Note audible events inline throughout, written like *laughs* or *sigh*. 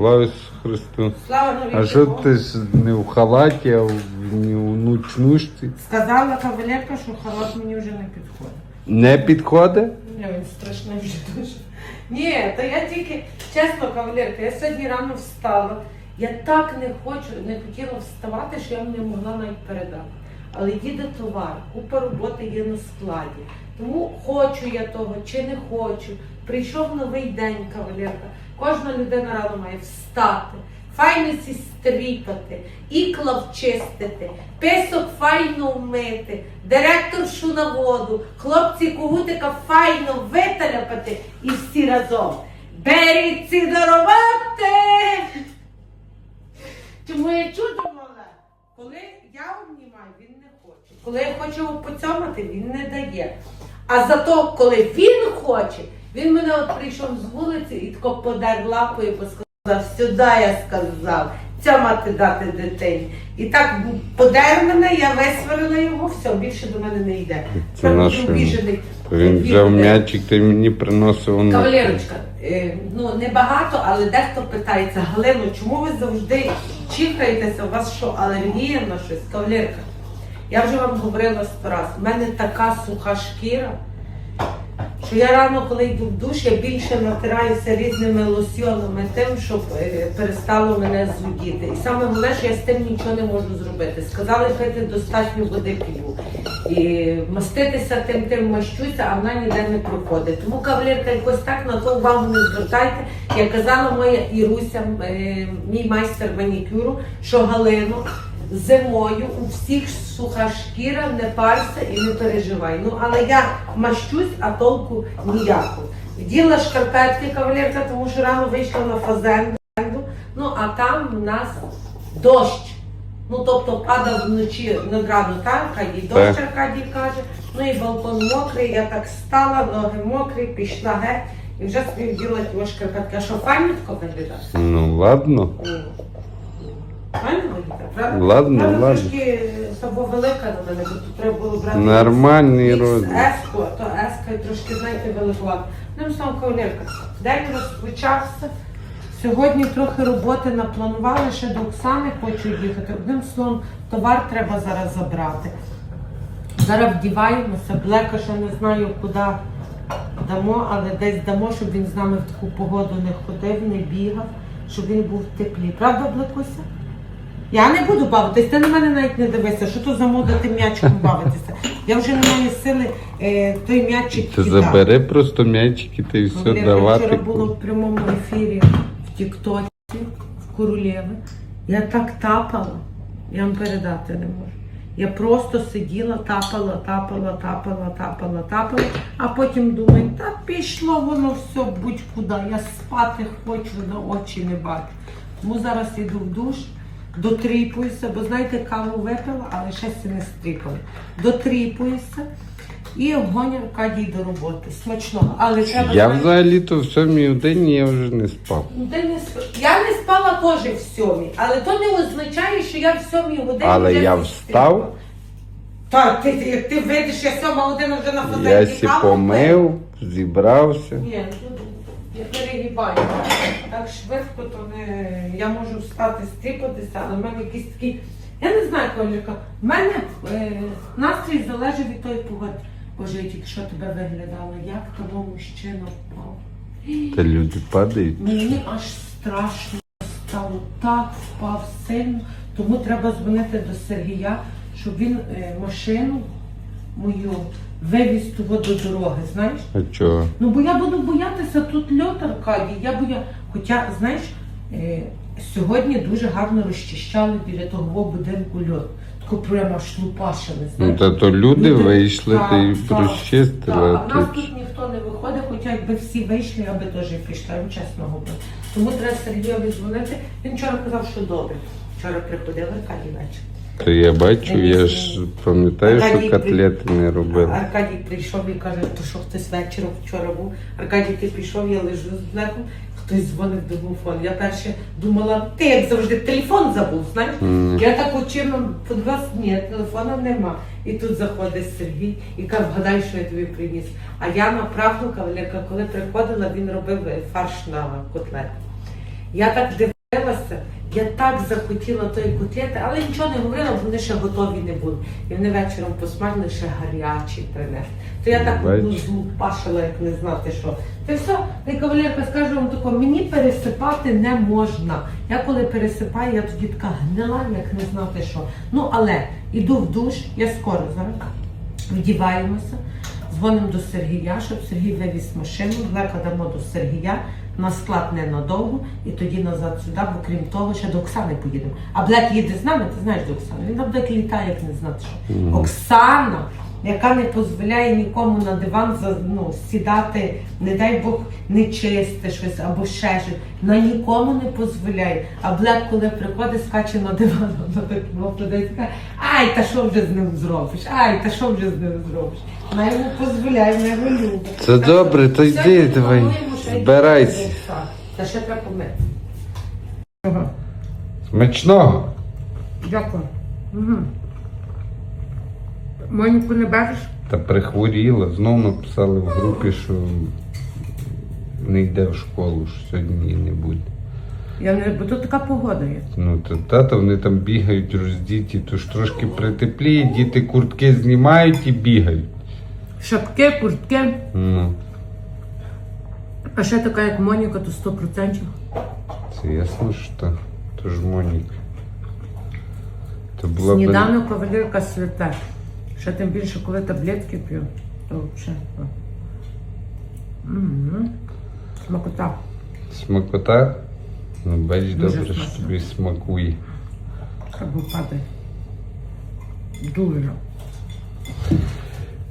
Слава Ісусу Христу. Слава А що ти ж не в халаті, а в, не в ночнушці? Сказала кавалерка, що халат мені вже не підходить. Не підходить? Ні, він страшний вже дуже. Ні, то я тільки, чесно, кавалерка, я сьогодні рано встала. Я так не хочу, не хотіла вставати, що я не могла навіть передати. Але їде товар, купа роботи є на складі. Тому хочу я того чи не хочу. Прийшов новий день, кавалерка. Кожна людина рано має встати, файно сі стріпати, ікла вчистити, писок файно вмити, директоршу на воду, хлопці когутика файно виталяпати і всі разом. Беріться до роботи! Чому я чудо мале? Коли я обнімаю, він не хоче. Коли я хочу поцьомати, він не дає. А зато, коли він хоче, він мене от прийшов з вулиці і тако подер лапою, бо сказав, сюди я сказав, цьомати дати дитині. І так подер мене, я висварила його, все, більше до мене не йде. Це обіжений. Він взяв м'ячик, ти мені приносив воно. Кавалерочка, е, ну не багато, але дехто питається, Галино, чому ви завжди чихаєтеся? У вас що, алергія на щось? Кавалерка, я вже вам говорила сто раз, в мене така суха шкіра, що я рано, коли йду в душ, я більше натираюся різними лосьонами, тим, щоб е, перестало мене зудіти. І саме головне, що я з тим нічого не можу зробити. Сказали пити достатньо води п'ю. І маститися тим тим мащуся, а вона ніде не проходить. Тому кавалерка якось так на то увагу не звертайте. Як казала моя Іруся, е, мій майстер манікюру, що Галино. Зимою у всіх суха шкіра, не парся і не переживай. Ну, але я мащусь, а толку ніякого. Вділа шкарпетки кавалерка, тому що рано вийшла на фазенду. Ну, а там у нас дощ. Ну, тобто падав вночі над рану, так, Аркадій, дощ. Аркадій каже. Ну і балкон мокрий, я так стала, ноги мокрі, пішла геть і вже собі вділа ті шкарпетки. А що файнітко виглядає? Ну ладно. Правда? Ладно, Правда, ладно. трошки собо велика на мене, бо тут треба було брати Нормальний розмір. Еску, а то еска трошки, знаєте, великувато. Одним словом, кавалерка, день розпочався. Сьогодні трохи роботи напланували, ще до Оксани хочу їхати. Одним словом, товар треба зараз забрати. Зараз вдіваємося, блека ще не знаю, куди дамо, але десь дамо, щоб він з нами в таку погоду не ходив, не бігав, щоб він був в теплі. Правда, Блекуся? Я не буду бавитись, ти на мене навіть не дивися, що то за мода тим м'ячиком бавитися. Я вже не маю сили е, той м'ячик Ти кидати. забери просто м'ячики та й все Валерка, давати. Вчора було в прямому ефірі в Тіктоці, в Королєви. Я так тапала, я вам передати не можу. Я просто сиділа, тапала, тапала, тапала, тапала, тапала, а потім думаю, та пішло воно все будь-куди. Я спати хочу, на очі не бачу. Тому зараз йду в душ, дотріпуюся, бо знаєте, каву випила, але ще се не стріпала. Дотріпуюся і обгоню Аркадій до роботи. Смачного. Але треба Я знаєте, взагалі-то в сьомій годині я вже не спав. Не сп... Я не спала теж в сьомій, але то не означає, що я в сьомій годині. Але вже я не встав. Так, ти, ти, ти вийдеш, я сьома година вже на Я сі каву помив, зібрався. Ні, ну, я перегибаю. Так швидко, то не. Я можу встати, стріпатися, але в мене якісь такі. Я не знаю, Коліка, в мене е, настрій залежить від тої погоди. Боже, я тільки що тебе виглядала, як того мужчина впав. Та люди падають. Мені аж страшно стало, так впав сильно, тому треба дзвонити до Сергія, щоб він е, машину мою вивіз того до дороги, знаєш? А чого? Ну бо я буду боятися тут льот Аркадій, я боя... Хоча, знаєш, е, сьогодні дуже гарно розчищали біля того будинку льот. Тако прямо аж лупашили, Ну знаєш. та то люди вийшли Так, та й так, розчистили. так. а А в нас тут ніхто не виходить, хоча якби всі вийшли, я би теж пішла, я вам чесно говорю. Тому треба Сергійові дзвонити. Він вчора казав, що добре. Вчора приходив Аркадій вечір. То я бачу, я ж пам'ятаю, Аркадій, що котлети не робили. Аркадій прийшов і каже, то що хтось вечором вчора був. Аркадій, ти пішов, я лежу з блеком, хтось дзвонив до телефон. Я перше думала, ти як завжди телефон забув, знаєш? М. Я так очима подивилась, ні, телефона нема. І тут заходить Сергій і каже, вгадай, що я тобі приніс. А я на правду кавалерка, коли приходила, він робив фарш на котлету. Я так дивилася, я так захотіла тої котлети, але нічого не говорила, бо вони ще готові не були. І вони вечором посмажили ще гарячі принесли. То я так Бачиш. ну, злупашила, як не знати що. Та все, та кавалерка скаже вам тако, мені пересипати не можна. Я коли пересипаю, я тоді така гнила, як не знати що. Ну але іду в душ, я скоро зараз вдіваємося, дзвонимо до Сергія, щоб Сергій вивіз машину, Блека до Сергія, на склад ненадовго, і тоді назад сюди, бо крім того, ще до Оксани поїдемо. А Блек їде з нами, ти знаєш до Оксани. Він на Блек літає, як не знати що. Оксана, яка не дозволяє нікому на диван за- ну, сідати, не дай Бог, не чисте щось або ще щось. На нікому не дозволяє. А Блек, коли приходить, скаче на диван, *laughs* вона так така, ай, та що вже з ним зробиш? Ай, та що вже з ним зробиш? Вона йому дозволяє, вона його любить. Це Так добре, то йди, давай, плануємо, що йдемо збирайся. до. Та ще треба помити. Смачного. Дякую. Угу. Моніку не береш? Та прихворіла, знов написали в групі, що не йде в школу, що сьогодні її не буде. Я не, бо тут така погода є. Ну, то тата, вони там бігають роздіті, то ж трошки притепліє, діти куртки знімають і бігають. Шапки, куртки. Ну, А ще така, як Моніка, то 100%. це ясно, що то, то ж Моніка. То була б... Сніданок кавалерка святе. Ще тим більше, коли таблетки п'ю, то взагалі. Смакота. смакота. Ну, бач, Дуже добре, що смачно. тобі смакує. Або падає. Дуже.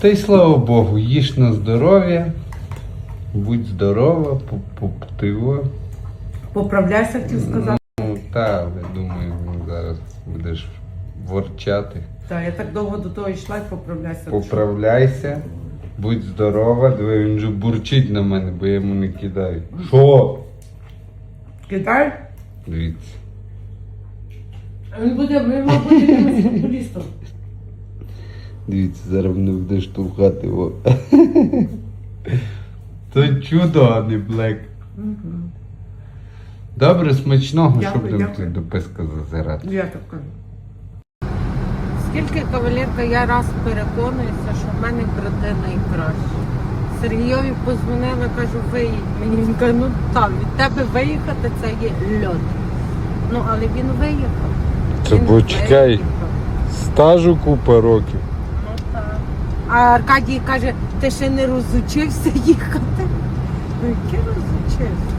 Та й слава Богу, їж на здоров'я, будь здорова, поптиво. Поправляйся, хотів сказати. Ну, та, але думаю, зараз будеш ворчати. Так, я так довго до того йшла і поправляйся. Поправляйся, будь здорова. Диви, він же бурчить на мене, бо я йому не кидаю. Що? Кидай. Дивіться. Він буде, він мав бути якимось футболістом. Дивіться, зараз мене буде штовхати. О. То чудо, а не блек. Добре, смачного, що Дякую, будемо дякую. тут до писка зазирати. Я так кажу. Скільки кавалерка я раз переконуюся, що в мене брати найкраще. Сергійові позвонила, кажу, виїдь мені. Він каже, ну там, від тебе виїхати це є льот. Ну, але він виїхав. Це Він бо чекай. виїхав. Стажу купа років. Ну так. А Аркадій каже, ти ще не розучився їхати. Ну, яке розучився?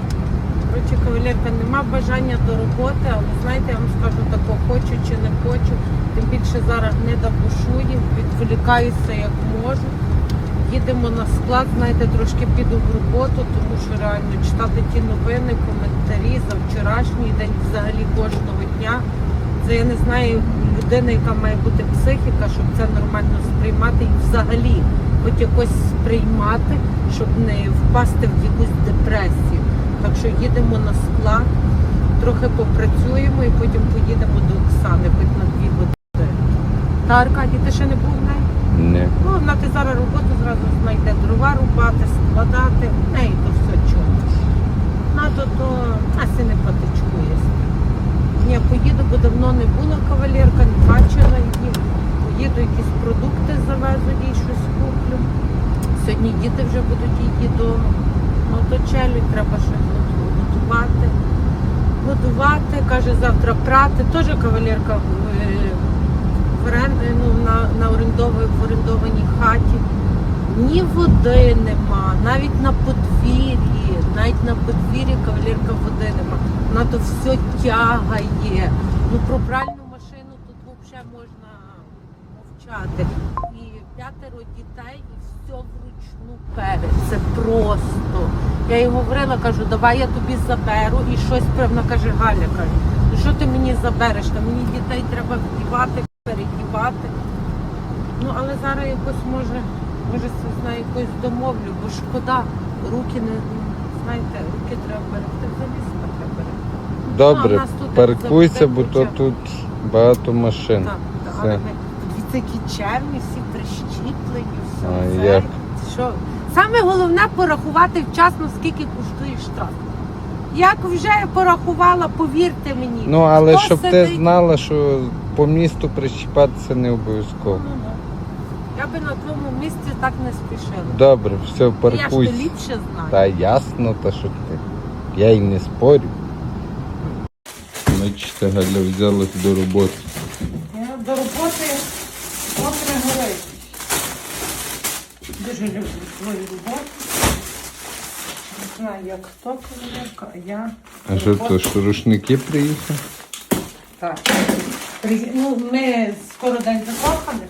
Коротше, кавалерка, нема бажання до роботи, але знаєте, я вам скажу тако, хочу чи не хочу. Тим більше зараз не добушує, відволікаюся як можу. Їдемо на склад, знаєте, трошки піду в роботу, тому що реально читати ті новини, коментарі за вчорашній день взагалі кожного дня. Це я не знаю людина, яка має бути психіка, щоб це нормально сприймати і взагалі хоч якось сприймати, щоб не впасти в якусь депресію. Так що їдемо на склад, трохи попрацюємо і потім поїдемо до Оксани, хоч на дві години. Та Аркадій, ти ще не був в неї? Не. Ну, вона ти зараз роботу зразу знайде дрова рубати, складати, в неї то все чого. На то то нас і не патичкує. Ні, поїду, бо давно не була кавалерка, не бачила її. Поїду якісь продукти завезу, їй щось куплю. Сьогодні діти вже будуть її дома. Ну то треба щось готувати. Готувати, каже, завтра прати. Теж кавалерка в, е, в орен- ну, на, на орендовій, в орендованій хаті. Ні води нема, навіть на подвір'ї, навіть на подвір'ї кавалерка води нема. Вона то все тягає. Ну про пральну машину тут взагалі можна мовчати. І п'ятеро дітей, і все вручну пере. Це просто. Я їй говорила, кажу, давай я тобі заберу і щось певно каже Галя каже. Ну що ти мені забереш? Та мені дітей треба вдівати, передівати. Ну але зараз якось може, може це знаю, якось домовлю, бо шкода, руки не знаєте, руки треба берегти. Себе треба берегти. Ну, а Добре, в нас тут паркуйся, бо то тут багато машин. Так, так, Все. але ми які червні, всі прищіплені, все. А це. як? Що? Саме головне порахувати вчасно, скільки коштує штраф. Як вже порахувала, повірте мені. Ну, але Хто щоб ти сидить? знала, що по місту прищіпатися не обов'язково. Ну, ну. Я би на твоєму місці так не спішила. Добре, все, Я ж паркуйся. то ліпше знаю. Та ясно, та що ти. Я й не спорю. Бачите, Галя взялась до роботи. Я до роботи добре горить. Дуже люблю свою роботу. Не знаю, як хто колежка, а я. А що то, що рушники приїхали? Так. При- Ну, ми скоро день закоханих.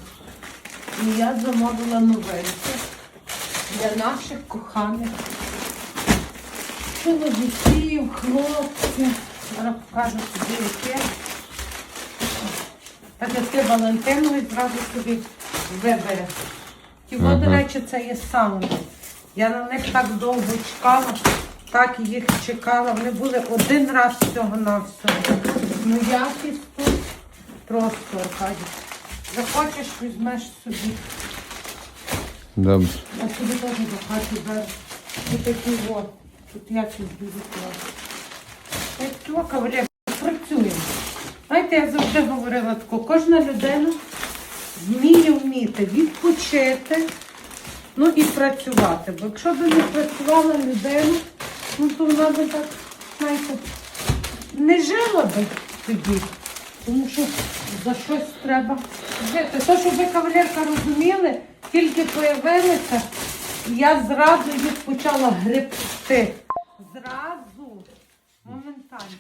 І я замовила новинки для наших коханих чоловіків, хлопців. Зараз покажу тобі яке. Так як ти Валентинович зразу собі вибере. Ті, Ага. до речі, це є сауни. Я на них так довго чекала, так їх чекала. Вони були один раз всього на всього. Ну якість тут просто Аркадій. Захочеш, візьмеш собі. Добре. А собі теж до хати береш. І такі от. Тут якість дуже класна. Ось цього кавалер працюємо. Знаєте, я завжди говорила тако, кожна людина вміє вміти відпочити, ну і працювати. Бо якщо б не працювала людина, ну то вона би так, знаєте, не жила би тоді. Тому що за щось треба жити. То, щоб ви, кавалерка, розуміли, тільки появилися, я зразу їх почала гребти. Зразу, моментально.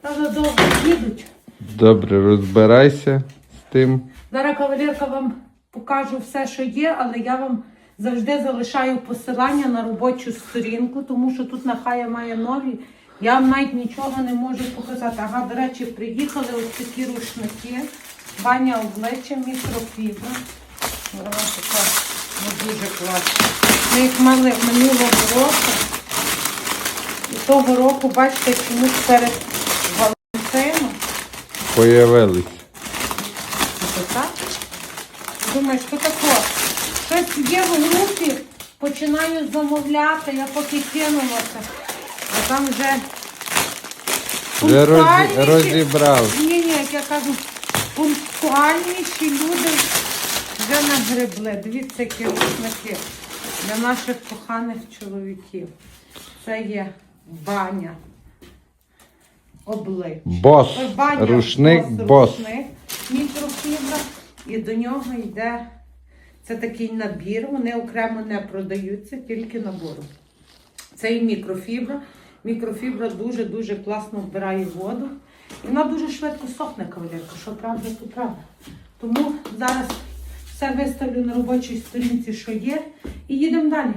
Та довго їдуть. Добре, розбирайся з тим. Зараз кавалерка вам покажу все, що є, але я вам завжди залишаю посилання на робочу сторінку, тому що тут нахая має нові. Я вам навіть нічого не можу показати. Ага, до речі, приїхали ось такі рушники. Баня обличчя, мікрофібра. Вона така ну, дуже класна. Ми їх мали минулого року. І того року, бачите, чомусь перед Валентином. Появились. Так? Думаєш, що таке? Щось є в групі, починаю замовляти, я поки кинулася. Там вже пунктуальніші- розібрав. Ні, ні, як я кажу, пунктуальніші люди вже нагребли. Дивіться, які рушники для наших коханих чоловіків. Це є баня. Обличчя. Бос. Ось баня, Рушник бос, бос. рушник, мікрофібра. І до нього йде це такий набір. Вони окремо не продаються, тільки набором. Це і мікрофібра. Мікрофібра дуже-дуже класно вбирає воду. І вона дуже швидко сохне кавалерка, що правда, то правда. Тому зараз все виставлю на робочій сторінці, що є, і їдемо далі.